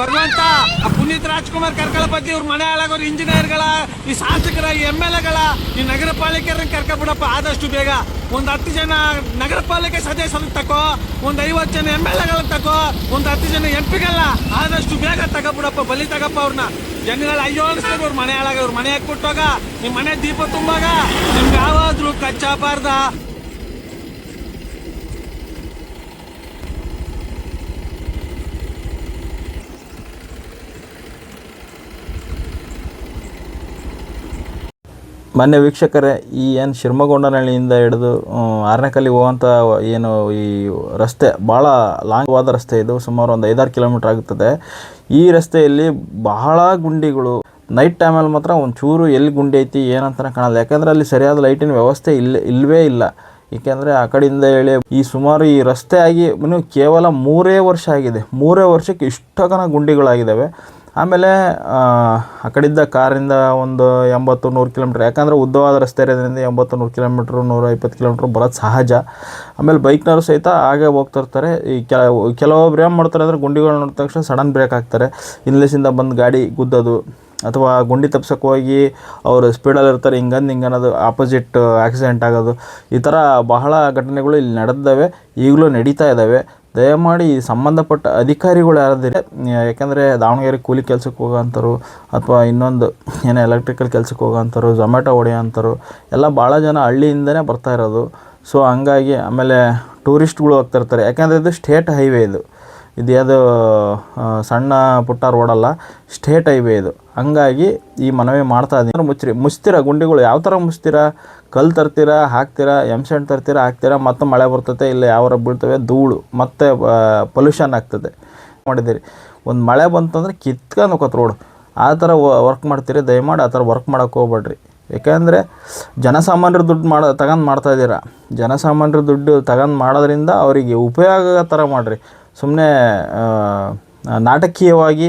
ಭಗವಂತ ಪುನೀತ್ ರಾಜ್ಕುಮಾರ್ ಕರ್ಕಳ ಬಗ್ಗೆ ಇವ್ರ ಮನೆ ಹಾಳಾಗೋರು ಇಂಜಿನಿಯರ್ಗಳ, ಈ ಶಾಸಕರ, ಈ ಎಂ ಎಲ್ ಎಗಳ, ಈ ನಗರ ಪಾಲಿಕೆಯವ್ರನ್ನ ಕರ್ಕೊಬಿಡಪ್ಪ, ಆದಷ್ಟು ಬೇಗ. ಒಂದ್ ಹತ್ತು ಜನ ನಗರ ಪಾಲಿಕೆ ಸದಸ್ಯರನ್ನ ತಕೋ, ಒಂದು ಐವತ್ತು ಜನ ಎಂ ಎಲ್ ಎಗಳ ತಕೋ, ಒಂದು ಹತ್ತು ಜನ ಎಂ ಪಿಗಳ ಆದಷ್ಟು ಬೇಗ ತಗೋಬಿಡಪ್ಪ, ಬಲಿ ತಗಪ್ಪ ಅವ್ರನ್ನ. ಜನಗಳ ಅಯ್ಯೋ ಅನ್ಸ್ತಾರೆ ಅವ್ರ ಮನೆ ಹಾಳಾಗ ಅವ್ರ ಮನೆ ಕೊಟ್ಟೋಗ, ನಿಮ್ ಮನೆ ದೀಪ ತುಂಬಾಗ, ನಿಮ್ಗೆ ಯಾವಾದ್ರೂ ಕಚ್ಚಾಬಾರ್ದ ಮಾನ್ಯ ವೀಕ್ಷಕರೇ, ಈ ಏನು ಶಿರ್ಮಗೊಂಡನಹಳ್ಳಿಯಿಂದ ಹಿಡಿದು ಆರನೇಕಲ್ಲಿ ಹೋಗುವಂಥ ಏನು ಈ ರಸ್ತೆ ಭಾಳ ಲಾಂಗ್ವಾದ ರಸ್ತೆ ಇದು, ಸುಮಾರು ಒಂದು ಐದಾರು ಕಿಲೋಮೀಟ್ರ್ ಆಗುತ್ತದೆ. ಈ ರಸ್ತೆಯಲ್ಲಿ ಬಹಳ ಗುಂಡಿಗಳು ನೈಟ್ ಟೈಮಲ್ಲಿ ಮಾತ್ರ ಒಂಚೂರು ಎಲ್ಲಿ ಗುಂಡಿ ಐತಿ ಏನಂತ ಕಾಣಲ್ಲ. ಯಾಕಂದರೆ ಅಲ್ಲಿ ಸರಿಯಾದ ಲೈಟಿನ ವ್ಯವಸ್ಥೆ ಇಲ್ಲ ಇಲ್ಲವೇ ಇಲ್ಲ. ಏಕೆಂದರೆ ಆ ಕಡೆಯಿಂದ ಹೇಳಿ, ಈ ಸುಮಾರು ಈ ರಸ್ತೆ ಆಗಿ ಕೇವಲ ಮೂರೇ ವರ್ಷ ಆಗಿದೆ. ಮೂರೇ ವರ್ಷಕ್ಕೆ ಇಷ್ಟಗನ ಗುಂಡಿಗಳಾಗಿದ್ದಾವೆ. ಆಮೇಲೆ ಆ, ಕಡೆಯಿಂದ ಕಾರಿಂದ ಒಂದು ಎಂಬತ್ತು ನೂರು ಕಿಲೋಮೀಟ್ರ್ ಯಾಕಂದರೆ ಉದ್ದವಾದ ರಸ್ತೆ ಇರೋದ್ರಿಂದ ಎಂಬತ್ತು ನೂರು ಕಿಲೋಮೀಟ್ರ್ ನೂರ ಇಪ್ಪತ್ತು ಕಿಲೋಮೀಟ್ರ್ ಬರೋದು ಸಹಜ. ಆಮೇಲೆ ಬೈಕ್ನವರು ಸಹಿತ ಹಾಗೆ ಹೋಗ್ತಿರ್ತಾರೆ ಈ ಕೆಲವೊಬ್ಬರು ಏನು ಮಾಡ್ತಾರೆ ಅಂದರೆ ಗುಂಡಿಗಳು ನೋಡಿದ ತಕ್ಷಣ ಸಡನ್ ಬ್ರೇಕ್ ಹಾಕ್ತಾರೆ. ಇಂಗ್ಲೀಷಿಂದ ಬಂದು ಗಾಡಿ ಗುದ್ದೋದು ಅಥವಾ ಗುಂಡಿ ತಪ್ಸಕ್ಕೆ ಹೋಗಿ ಅವರು ಸ್ಪೀಡಲ್ಲಿ ಇರ್ತಾರೆ ಹಿಂಗಂದು ಹಿಂಗನ್ನೋದು ಆಪೋಸಿಟ್ ಆಕ್ಸಿಡೆಂಟ್ ಆಗೋದು. ಈ ಥರ ಬಹಳ ಘಟನೆಗಳು ಇಲ್ಲಿ ನಡೆದಿದ್ದಾವೆ. ಈಗಲೂ ನಡೀತಾ ಇದ್ದಾವೆ. ದಯಮಾಡಿ ಸಂಬಂಧಪಟ್ಟ ಅಧಿಕಾರಿಗಳು ಯಾರಾದರೆ ಯಾಕೆಂದರೆ ದಾವಣಗೆರೆ ಕೂಲಿ ಕೆಲಸಕ್ಕೆ ಹೋಗೋಂಥವ್ರು ಅಥವಾ ಇನ್ನೊಂದು ಏನೋ ಎಲೆಕ್ಟ್ರಿಕಲ್ ಕೆಲಸಕ್ಕೆ ಹೋಗೋಂಥವ್ರು ಝೊಮ್ಯಾಟೊ ಹೊಡೆಯೋಂಥವ್ರು ಎಲ್ಲ ಭಾಳ ಜನ ಹಳ್ಳಿಯಿಂದನೇ ಬರ್ತಾ ಇರೋದು. ಸೊ ಹಂಗಾಗಿ ಆಮೇಲೆ ಟೂರಿಸ್ಟ್ಗಳು ಹೋಗ್ತಿರ್ತಾರೆ ಯಾಕೆಂದರೆ ಇದು ಸ್ಟೇಟ್ ಹೈವೇ ಇದು. ಇದು ಯಾವುದು ಸಣ್ಣ ಪುಟ್ಟ ರೋಡಲ್ಲ ಸ್ಟೇಟ್ ಹೈವೇ ಇದು. ಹಂಗಾಗಿ ಈ ಮನವಿ ಮಾಡ್ತಾ ಇದ್ದೀನಿ. ಮುಚ್ಚಿರಿ. ಮುಚ್ತೀರಾ ಗುಂಡಿಗಳು? ಯಾವ ಥರ ಮುಚ್ತೀರಾ? ಕಲ್ಲು ತರ್ತೀರಾ? ಹಾಕ್ತೀರಾ? ಎಮ್ಸೆಂಟ್ ತರ್ತೀರಾ? ಹಾಕ್ತೀರಾ? ಮತ್ತೆ ಮಳೆ ಬರ್ತದೆ ಇಲ್ಲ ಯಾವ ಬೀಳ್ತವೆ? ಧೂಳು. ಮತ್ತೆ ಪೊಲ್ಯೂಷನ್ ಆಗ್ತದೆ. ಮಾಡಿದ್ದೀರಿ. ಒಂದು ಮಳೆ ಬಂತಂದ್ರೆ ಕಿತ್ಕೊಂಡು ಹೋಗತ್ತೆ ರೋಡ್ ಆ ಥರ ವರ್ಕ್ ಮಾಡ್ತೀರಿ. ದಯಮಾಡಿ ಆ ಥರ ವರ್ಕ್ ಮಾಡೋಕ್ಕೆ ಹೋಗ್ಬೇಡ್ರಿ. ಯಾಕೆಂದರೆ ಜನಸಾಮಾನ್ಯರ ದುಡ್ಡು ಮಾಡ, ತಗೊಂಡು ಮಾಡ್ತಾ ಇದ್ದೀರಾ. ಜನಸಾಮಾನ್ಯರ ದುಡ್ಡು ತಗೊಂಡು ಮಾಡೋದ್ರಿಂದ ಅವರಿಗೆ ಉಪಯೋಗ ಥರ ಮಾಡಿರಿ. ಸುಮ್ಮನೆ ನಾಟಕೀಯವಾಗಿ